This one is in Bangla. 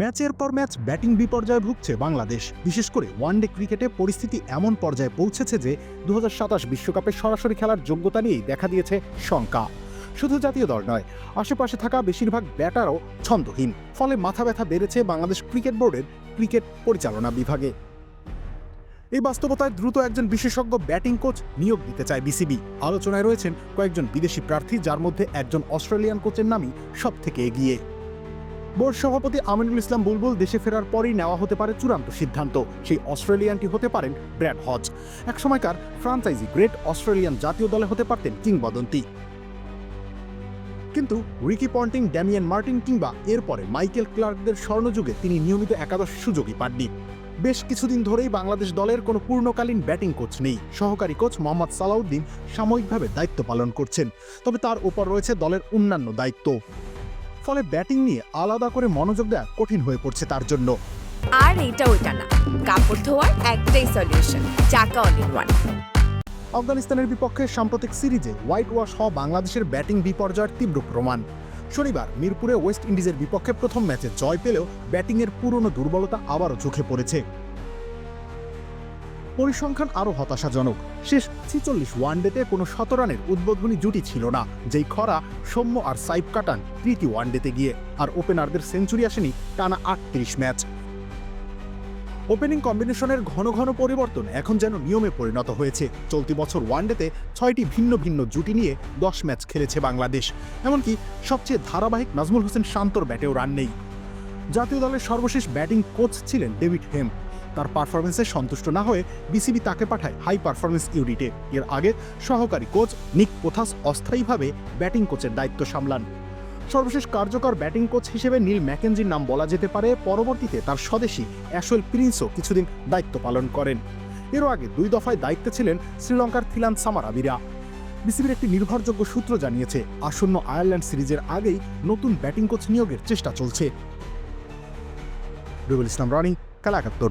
ম্যাচের পর ম্যাচ ব্যাটিং বিপর্যয়ে ভুগছে বাংলাদেশ। বিশেষ করে ওয়ানডে ক্রিকেটে পরিস্থিতি এমন পর্যায়ে পৌঁছেছে যে দু বিশ্বকাপে সরাসরি খেলার যোগ্যতা নিয়েই দেখা দিয়েছে শঙ্কা। শুধু জাতীয় দল নয়, আশেপাশে থাকা বেশিরভাগ ব্যাটারও ছন্দহীন। ফলে মাথা ব্যথা বেড়েছে বাংলাদেশ ক্রিকেট বোর্ডের ক্রিকেট পরিচালনা বিভাগে। এই বাস্তবতায় দ্রুত একজন বিশেষজ্ঞ ব্যাটিং কোচ নিয়োগ দিতে চায় বিসিবি। আলোচনায় রয়েছেন কয়েকজন বিদেশি প্রার্থী, যার মধ্যে একজন অস্ট্রেলিয়ান কোচের নামই সব থেকে এগিয়ে। বোর্ড সভাপতি আমিনুল ইসলাম বুলবুল দেশে ফেরার পরই নেওয়া হতে পারে চূড়ান্ত সিদ্ধান্ত। সেই অস্ট্রেলিয়ানটি হতে পারেন ব্র্যাড হজ। এক সময়কার ফ্রাঞ্চাইজি গ্রেট অস্ট্রেলিয়ান জাতীয় দলে হতে পারতেন কিংবদন্তি। কিন্তু রিকি পন্টিং, ড্যামিয়ান মার্টিন কিংবা এরপরে মাইকেল ক্লার্কদের স্বর্ণযুগে তিনি নিয়মিত একাদশ সুযোগই পাননি। বেশ কিছুদিন ধরেই বাংলাদেশ দলের কোনো পূর্ণকালীন ব্যাটিং কোচ নেই। সহকারী কোচ মোহাম্মদ সালাউদ্দিন সাময়িকভাবে দায়িত্ব পালন করছেন। তবে তার উপর রয়েছে দলের অন্যান্য দায়িত্ব। ফলে ব্যাটিং নিয়ে আলাদা করে মনোযোগ দেওয়া কঠিন হয়ে পড়ছে তার জন্য। আর এটা ওইটা না। কাপড় ধোয়ার একটাই সলিউশন চাকা অল ইন ওয়ান আফগানিস্তানের বিপক্ষে সাম্প্রতিক সিরিজে হোয়াইট ওয়াশ হওয়া বাংলাদেশের ব্যাটিং বিপর্যয়ের তীব্র প্রমাণ। শনিবার মিরপুরে ওয়েস্ট ইন্ডিজের বিপক্ষে প্রথম ম্যাচে জয় পেলেও ব্যাটিংয়ের পুরনো দুর্বলতা আবারও চোখে পড়েছে। পরিসংখ্যান আরও হতাশাজনক। শেষ ছিচল্লিশ ওয়ানডেতে কোনো শতরানের উদ্বোধনী জুটি ছিল না, যেই খরা, সৌম্য আর সাইফ কাটান তৃতীয় ওয়ানডেতে গিয়ে, আর ওপেনারদের সেঞ্চুরি আসেনি টানা আটত্রিশ ম্যাচ। ওপেনিং কম্বিনেশনের ঘন ঘন পরিবর্তন এখন যেন নিয়মে পরিণত হয়েছে। চলতি বছর ওয়ানডেতে ছয়টি ভিন্ন ভিন্ন জুটি নিয়ে দশ ম্যাচ খেলেছে বাংলাদেশ। এমনকি সবচেয়ে ধারাবাহিক নাজমুল হোসেন শান্তর ব্যাটেও রান নেই। জাতীয় দলের সর্বশেষ ব্যাটিং কোচ ছিলেন ডেভিড হেম। তার পারফরমেন্সে সন্তুষ্ট না হয়ে বিসিবি তাকে পাঠায় হাই পারফরমেন্স ইউনিটে এর আগে সহকারী কোচ নিক পোথাস অস্থায়ীভাবে ব্যাটিং কোচের দায়িত্ব সামলান। সর্বশেষ কার্যকর ব্যাটিং কোচ হিসেবে নীল ম্যাকেনজির নাম বলা যেতে পারে। পরবর্তীতে তার স্বদেশী অ্যাশোয়েল প্রিন্সও কিছুদিন দায়িত্ব পালন করেন। এরও আগে দুই দফায় দায়িত্বে ছিলেন শ্রীলঙ্কার থিলান সামারাবিরা। বিসিবির একটি নির্ভরযোগ্য সূত্র জানিয়েছে, আসন্ন আয়ারল্যান্ড সিরিজের আগেই নতুন ব্যাটিং কোচ নিয়োগের চেষ্টা চলছে। রুবেল ইসলাম রানি খেলা একাত্তর